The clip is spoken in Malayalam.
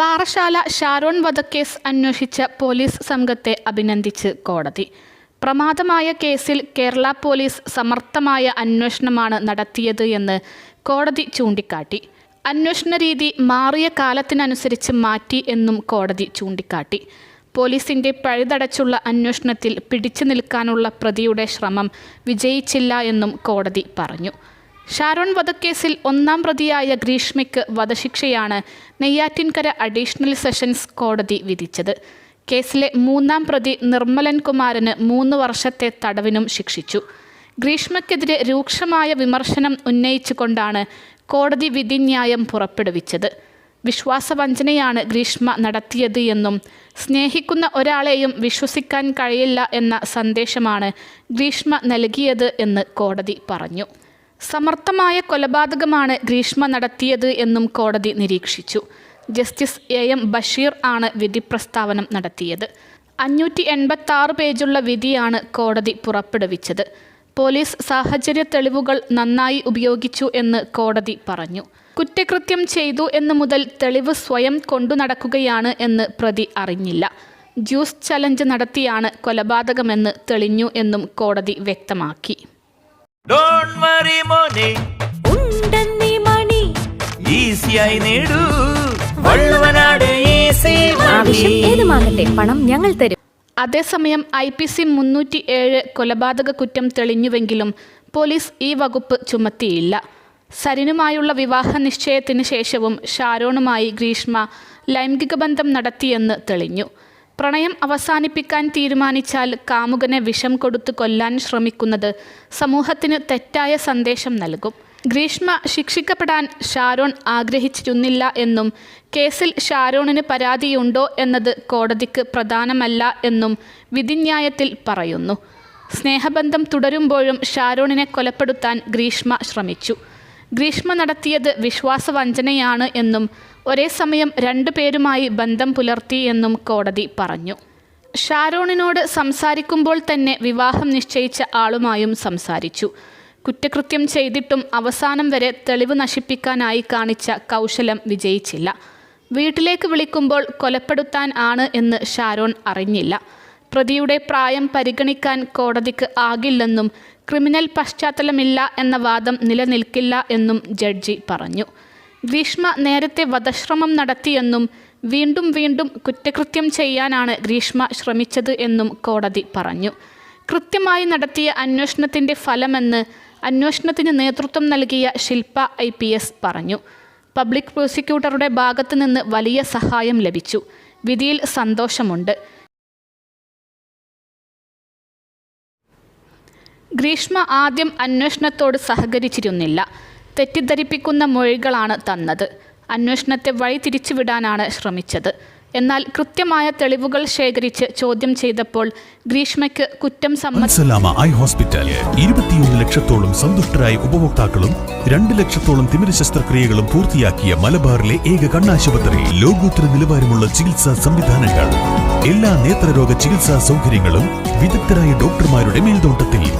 പാറശാല ഷാരോൺ വധക്കേസ് അന്വേഷിച്ച പോലീസ് സംഘത്തെ അഭിനന്ദിച്ച് കോടതി. പ്രമാദമായ കേസിൽ കേരള പോലീസ് സമർത്ഥമായ അന്വേഷണമാണ് നടത്തിയത് എന്ന് കോടതി ചൂണ്ടിക്കാട്ടി. അന്വേഷണ രീതി മാറിയ കാലത്തിനനുസരിച്ച് മാറ്റി എന്നും കോടതി ചൂണ്ടിക്കാട്ടി. പോലീസിന്റെ പഴുതടച്ചുള്ള അന്വേഷണത്തിൽ പിടിച്ചു നിൽക്കാനുള്ള പ്രതിയുടെ ശ്രമം വിജയിച്ചില്ല എന്നും കോടതി പറഞ്ഞു. ഷാരോൺ വധക്കേസിൽ ഒന്നാം പ്രതിയായ ഗ്രീഷ്മയ്ക്ക് വധശിക്ഷയാണ് നെയ്യാറ്റിൻകര അഡീഷണൽ സെഷൻസ് കോടതി വിധിച്ചത്. കേസിലെ മൂന്നാം പ്രതി നിർമ്മലൻ കുമാരന് മൂന്ന് വർഷത്തെ തടവിനും ശിക്ഷിച്ചു. ഗ്രീഷ്മയ്ക്കെതിരെ രൂക്ഷമായ വിമർശനം ഉന്നയിച്ചുകൊണ്ടാണ് കോടതി വിധിന്യായം പുറപ്പെടുവിച്ചത്. വിശ്വാസവഞ്ചനയാണ് ഗ്രീഷ്മ നടത്തിയത് എന്നും സ്നേഹിക്കുന്ന ഒരാളെയും വിശ്വസിക്കാൻ കഴിയില്ല എന്ന സന്ദേശമാണ് ഗ്രീഷ്മ നൽകിയത് എന്ന് കോടതി പറഞ്ഞു. സമർത്ഥമായ കൊലപാതകമാണ് ഗ്രീഷ്മ നടത്തിയത് എന്നും കോടതി നിരീക്ഷിച്ചു. ജസ്റ്റിസ് എ എം ബഷീർ ആണ് വിധി പ്രസ്താവനം നടത്തിയത്. അഞ്ഞൂറ്റി എൺപത്തി ആറ് പേജുള്ള വിധിയാണ് കോടതി പുറപ്പെടുവിച്ചത്. പോലീസ് സാഹചര്യ തെളിവുകൾ നന്നായി ഉപയോഗിച്ചു എന്ന് കോടതി പറഞ്ഞു. കുറ്റകൃത്യം ചെയ്തു എന്നു മുതൽ തെളിവ് സ്വയം കൊണ്ടു നടക്കുകയാണ് എന്ന് പ്രതി അറിഞ്ഞില്ല. ജ്യൂസ് ചലഞ്ച് നടത്തിയാണ് കൊലപാതകമെന്ന് തെളിഞ്ഞു എന്നും കോടതി വ്യക്തമാക്കി. ഡോണ്ട് വറി മോനെ. ഉണ്ടെന്നീ മണി. ഈസിയായി നേടൂ. വള്ളുവനാട് ഈസി ആവശ്യം ഏതുമാകട്ടെ പണം ഞങ്ങൾ തരും. അതേസമയം ഐ പി സി മുന്നൂറ്റി ഏഴ് കൊലപാതക കുറ്റം തെളിഞ്ഞുവെങ്കിലും പോലീസ് ഈ വകുപ്പ് ചുമത്തിയില്ല. സരിനുമായുള്ള വിവാഹ നിശ്ചയത്തിന് ശേഷവും ഷാരോണുമായി ഗ്രീഷ്മ ലൈംഗിക ബന്ധം നടത്തിയെന്ന് തെളിഞ്ഞു. പ്രണയം അവസാനിപ്പിക്കാൻ തീരുമാനിച്ചാൽ കാമുകനെ വിഷം കൊടുത്തു കൊല്ലാൻ ശ്രമിക്കുന്നത് സമൂഹത്തിന് തെറ്റായ സന്ദേശം നൽകും. ഗ്രീഷ്മ ശിക്ഷിക്കപ്പെടാൻ ഷാരോൺ ആഗ്രഹിച്ചിരുന്നില്ല എന്നും കേസിൽ ഷാരോണിന് പരാതിയുണ്ടോ എന്നത് കോടതിക്ക് പ്രധാനമല്ല എന്നും വിധിന്യായത്തിൽ പറയുന്നു. സ്നേഹബന്ധം തുടരുമ്പോഴും ഷാരോണിനെ കൊലപ്പെടുത്താൻ ഗ്രീഷ്മ ശ്രമിച്ചു. ഗ്രീഷ്മ നടത്തിയത് വിശ്വാസവഞ്ചനയാണ് എന്നും ഒരേ സമയം രണ്ടു പേരുമായി ബന്ധം പുലർത്തി എന്നും കോടതി പറഞ്ഞു. ഷാരോണിനോട് സംസാരിക്കുമ്പോൾ തന്നെ വിവാഹം നിശ്ചയിച്ച ആളുമായും സംസാരിച്ചു. കുറ്റകൃത്യം ചെയ്തിട്ടും അവസാനം വരെ തെളിവ് നശിപ്പിക്കാനായി കാണിച്ച കൗശലം വിജയിച്ചില്ല. വീട്ടിലേക്ക് വിളിക്കുമ്പോൾ കൊലപ്പെടുത്താൻ ആണ് എന്ന് ഷാരോൺ അറിഞ്ഞില്ല. പ്രതിയുടെ പ്രായം പരിഗണിക്കാൻ കോടതിക്ക് ആകില്ലെന്നും ക്രിമിനൽ പശ്ചാത്തലമില്ല എന്ന വാദം നിലനിൽക്കില്ല എന്നും ജഡ്ജി പറഞ്ഞു. ഗ്രീഷ്മ നേരത്തെ വധശ്രമം നടത്തിയെന്നും വീണ്ടും വീണ്ടും കുറ്റകൃത്യം ചെയ്യാനാണ് ഗ്രീഷ്മ ശ്രമിച്ചത് എന്നും കോടതി പറഞ്ഞു. കൃത്യമായി നടത്തിയ അന്വേഷണത്തിന്റെ ഫലമെന്ന് അന്വേഷണത്തിന് നേതൃത്വം നൽകിയ ശില്പ ഐ പറഞ്ഞു. പബ്ലിക് പ്രോസിക്യൂട്ടറുടെ ഭാഗത്തു നിന്ന് വലിയ സഹായം ലഭിച്ചു. വിധിയിൽ സന്തോഷമുണ്ട്. ഗ്രീഷ്മ ആദ്യം അന്വേഷണത്തോട് സഹകരിച്ചിരുന്നില്ല. തെറ്റിദ്ധരിപ്പിക്കുന്ന മൊഴികളാണ് തന്നത്. അന്വേഷണത്തെ വഴിതിരിച്ചുവിടാനാണ് ശ്രമിച്ചത്. എന്നാൽ കൃത്യമായ തെളിവുകൾ ശേഖരിച്ച് ചോദ്യം ചെയ്തപ്പോൾ ഗ്രീഷ്മയ്ക്ക് കുറ്റം സമ്മതിസലാമ ഐ ഹോസ്പിറ്റൽ. ഇരുപത്തിയൊന്ന് ലക്ഷത്തോളം സന്തുഷ്ടരായ ഉപഭോക്താക്കളും രണ്ട് ലക്ഷത്തോളം തിമിര ശസ്ത്രക്രിയകളും പൂർത്തിയാക്കിയ മലബാറിലെ ഏക കണ്ണാശുപത്രി. ലോകോത്തര നിലവാരമുള്ള ചികിത്സാ സംവിധാനങ്ങൾ. എല്ലാ നേത്രരോഗ ചികിത്സാ സൗകര്യങ്ങളും വിദഗ്ധരായ ഡോക്ടർമാരുടെ മേൽനോട്ടത്തിൽ.